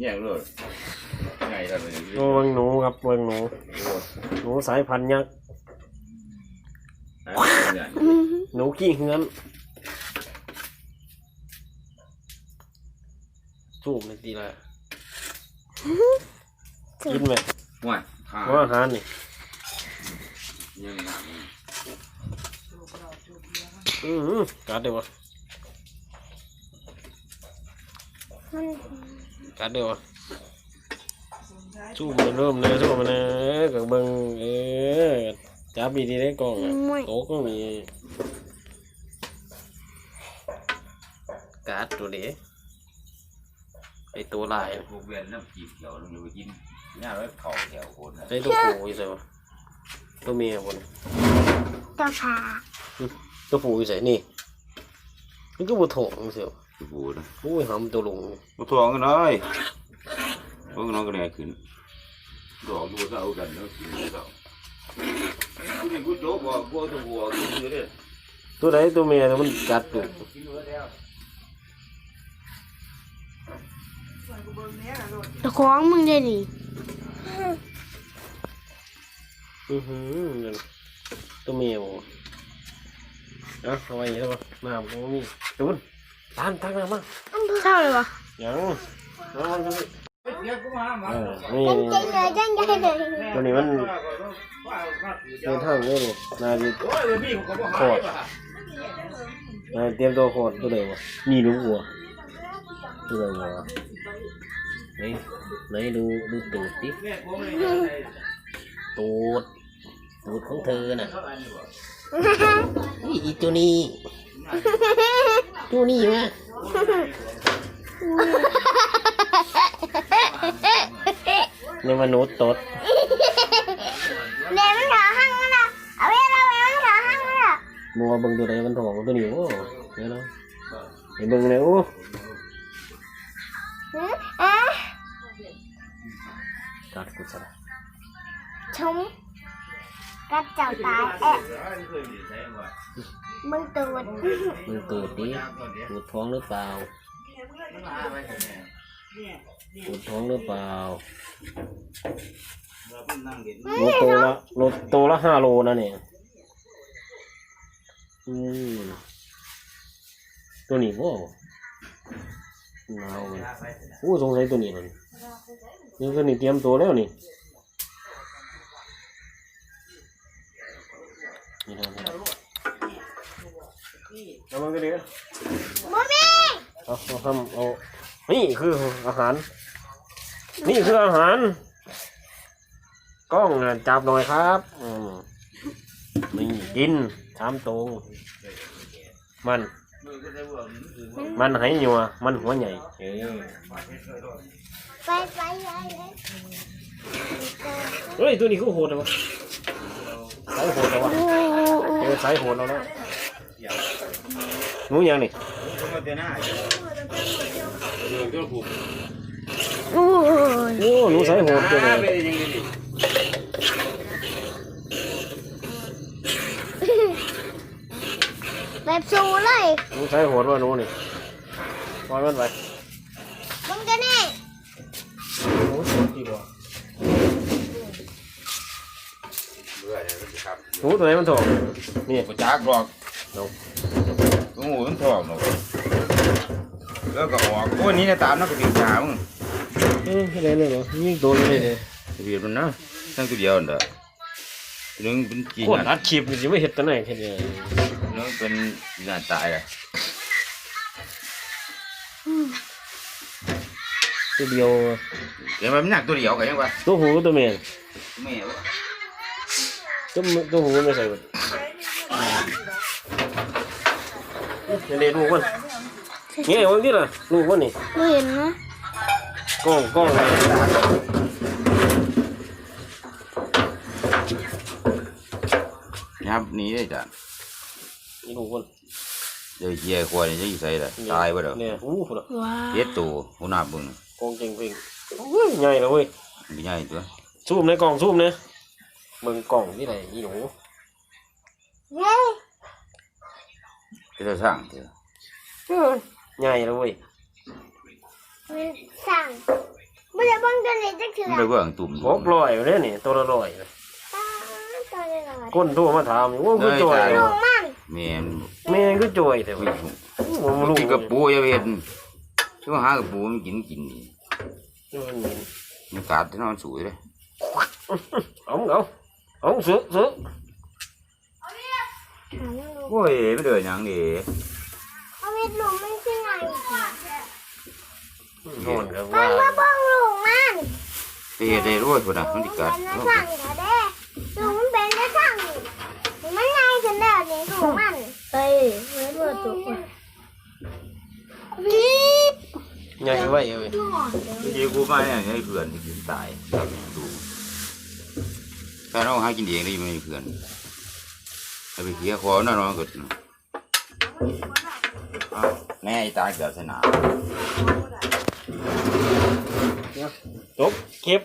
แย่งเลยไงล่ะเลยโอ้เบิ่งหนูครับเบิ่งหนูหนูสายพันธุ์ยักษ์ใหญ่หนูขี้เหือนสูบในตีละกินไหมว่าขาว่าอาหารนี่ยังหนักอือหือกัดเดี๋ยววะมัน กัดเดี๋ยววะสู้มันเริ่มเลยสู้มันนะกับเบิ่งเออจับดีดีได้กล้องอะไม่โต๊ะก็มีกัดตัวเด็ไอตัวลายน่ะพวกเวียนน้ำจีบเขียวลงไปกินย่าไว้เข่าแถวคนนะไอตัวผู้อยู่ใส่วะตัวเมียคนตัวผาตัวผู้อยู่ใส่นี่ มันก็บ่โถงเสียวบูนะโอ้ยหำตัวลงมาทวงกันเลยพวกน้องก็ได้ขึ้นดอกบัวเอากันแล้วกินแล้วนี่กูโจ๊กบอกบัวตัวบัวกินเลยตัวไหนตัวเมียแต่มันกัดอยู่ตัวของมึงได้ดิอือหือนั่นตัวเมียบ่ เอาเอาไว้แล้วบ่น้ำก็บ่มีตูนตามทางน้ำมาเท่าเลยวะยังเอามันก็เออนี่จริงเลยจังได้เลยตัวนี้มันเดินทางเลยนี่นาจะโคตรนาเตรียมตัวโคตรตัวไหนวะมีรู้วัวตัวไหนวะไหนไหนดูดูตูดดิตูดตูดของเธอน่ะนี่อี ตัวนี้ ตัวนี้วะนี่มนุษย์ตดเดี๋ยวมันหาห้างมันละเอาไว้เราไว้มันหาห้างมันละมัวเบิ่งตัวใดมันทองตัวนี้โอ้เดี๋ยวนะไปเบิ่งเลยโอ้หืออะกัดกูซะชม กระเจ้าตายแอะมึงตูดมึงตูดดิตูดท้องหรือเปล่าตูดท้องหรือเปล่าโลโตละโลโตละห้าโลนะเนี่ยอืมตัวนี้โว้หนาวเลยโอ้สงสัยตัวนี้เลยนี่ตัวนี้เตรียมตัวแล้วนี่ นี่นะครับเอามันก็ดีนะบ่มีเอาเอาทำเอานี่คืออาหาร นี่คืออาหาร กล้องน่ะจับหน่อยครับอืมนี่กินชามตรง มัน มันไหหยัวมันหัวใหญ่เออไปไปไปไปเฮ้ยตัวนี้คือโหดเลยวะสายโหดเลยวะ โอ้โอ้ เออสายโหดแล้วนะหนูยังนี่โอ้ยโอ้หนูสายโหดตัวนี้แบบสูเลยหนูสายโหดว่าหนูนี่ปล่อยมันไปมึงจะนี่หนูสดดีกว่า หนูตัวไหนมันถกนี่กูจักหรอกกูหูมันทองหรอกแล้วก็ออกโอ้นี่เนี่ยตามนักกูติดตามเอ้ยอะไรเลยเหรอยิ่งโดนเลยเนี่ยเรียนมันนะทั้งตัวเดียวนั่นแหละนึงเป็นจีนโคตรอัดคลิปนี่สิไม่เห็นตัวไหนแค่นี้นึงเป็นจีนตายอะตัวเดียวเดี๋ยวมันหนักตัวเดียวกันยังวะตัวหูกับตัวเมียแม่วะตัวมือตัวหูไม่ใส่กันเดี๋ยวเดี๋ยวลูกมันนี่ไงวันนี้ล่ะลูกมันนี่ไม่เห็นนะกล้องกล้องอะไรยับหนี้ได้จ้ะนี่ลูกมันเดี๋ยวเยี่ยควายจะยิ่งใส่ละตายไปแล้วเนี่ยอู้หูละว้าเจ็ดตัวหัวหน้าบึงกล้องเก่งเพ่งโอ้ยใหญ่เลยเว้ยไม่ใหญ่ตัวซูมในกล่องซูมเนี่ยมึงกล่องที่ไหนอีหนูเย้ที่เราสร้างเถอะใหญ่เลยเว้ยมันสั่งถือมันไปเบิ่งตุ่มหกร้อยเลยนี่ตัวละร้อยเลยตัวเลยหน่อยก้นโทรมาถามอยู่ว่าคือจอยลุงมันแม่นแม่งคือจอยแต่ไม่ว่าถูกผมรู้กินกับปูอย่าไปเห็นช่วหากับปูมันกินกินนี่มันกัดที่นอนสวยเลยเอาเอา เอาซื้อซื้อถามลุงโอ้ยไม่เดือดยังดิเอาเม็ดลุงมันขึ้นไงโน่นครับมัว่านมาบ้องลุงมันไปเฮ็ดได้ด้วยพุ่นน่ะมันสิกัดเป็นนะสั่งเถอะเด้ลุงมันเป็นนะสั่งมันไงกันแล้วนี่ลุงมันเฮ้ยไม่รู้ตัวพี่ใหญ่ไว้เอ้ยเมื่อกี้กูมาเนี่ยให้เพื่อนที่กินตายดู แต่เราหากินเองได้ไม่มีเพื่อนถ้าไปเคี้ยคอน่นอนก็อ้าวแม่ไอตาเกิดสนามจบเก็บ